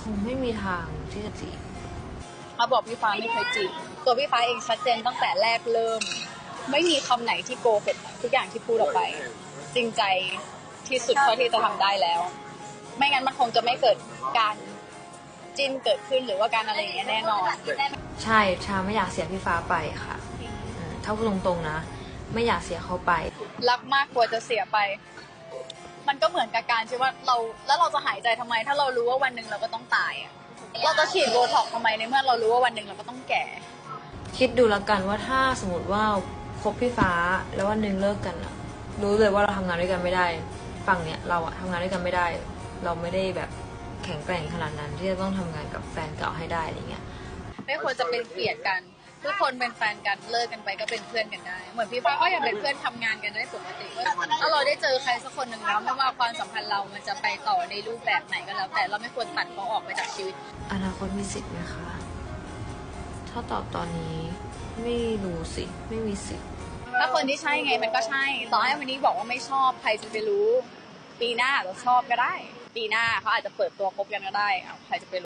คงไม่มีทางที่จะจีบเขาบอกพี่ฟ้าไม่เคยจีบตัวพี่ฟ้าเองชัดเจนตั้งแต่แรกเริ่ม ไม่มีคำไหนที่โกหกทุกอย่างที่พูดออกไป จริงใจที่สุดเท่าที่จะทำได้แล้ว ไม่งั้นมันคงจะไม่เกิดการจิ้นเกิดขึ้นหรือว่าการอะไรอย่างเงี้ยแน่นอน ใช่ชาไม่อยากเสียพี่ฟ้าไปค่ะอืมถ้าพูดตรงๆนะ ไม่อยากเสียเขาไป รักมากกลัวจะเสียไปมันก็ เหมือนกับการที่ว่าเราแล้วเราจะหายใจทำไม ถ้าเรารู้ว่าวันหนึ่งเราก็ต้องตายอะเราจะฉีดโบท็อกซ์ทำไมในเมื่อเรารู้ว่าวันหนึ่งเราก็ต้องแก่ คิดดูแล้วกันว่าถ้าสมมติว่าคบพี่ฟ้าแล้ววันหนึ่งเลิกกันอะรู้เลยว่าเราทำงานด้วยกันไม่ได้ ฝั่งเนี้ยเราอะทำงานด้วยกันไม่ได้ เราไม่ได้แบบแข็งแกร่งขนาดนั้นที่จะต้องทำงานกับแฟนเก่าให้ได้อะไรเงี้ย ไม่ควรจะเป็นเกลียดกัน ทุกคนเป็นแฟนกันเลิกกันไปก็เป็นเพื่อนกันได้ เหมือนพี่ฟ้าก็ยังเป็นเพื่อนทำงานกันได้ปกติถ้าเราได้เจอใครสักคนหนึ่งแล้วไม่ว่าความสัมพันธ์เรามันจะไปต่อในรูปแบบไหนก็แล้ว แต่เราไม่ควรตัดเขาออกไปจากชีวิต อนาคตมีสิทธิ์ไหมคะ ถ้าตอบตอนนี้ไม่รู้สิ ไม่มีสิทธิ์ ถ้าคนที่ใช่ไงมันก็ใช่ ต่อให้วันนี้บอกว่าไม่ชอบใครจะไปรู้ ปีหน้าเราชอบก็ได้ ปีหน้าเขาอาจจะเปิดตัวคบกันก็ได้เอาใครจะไปรู้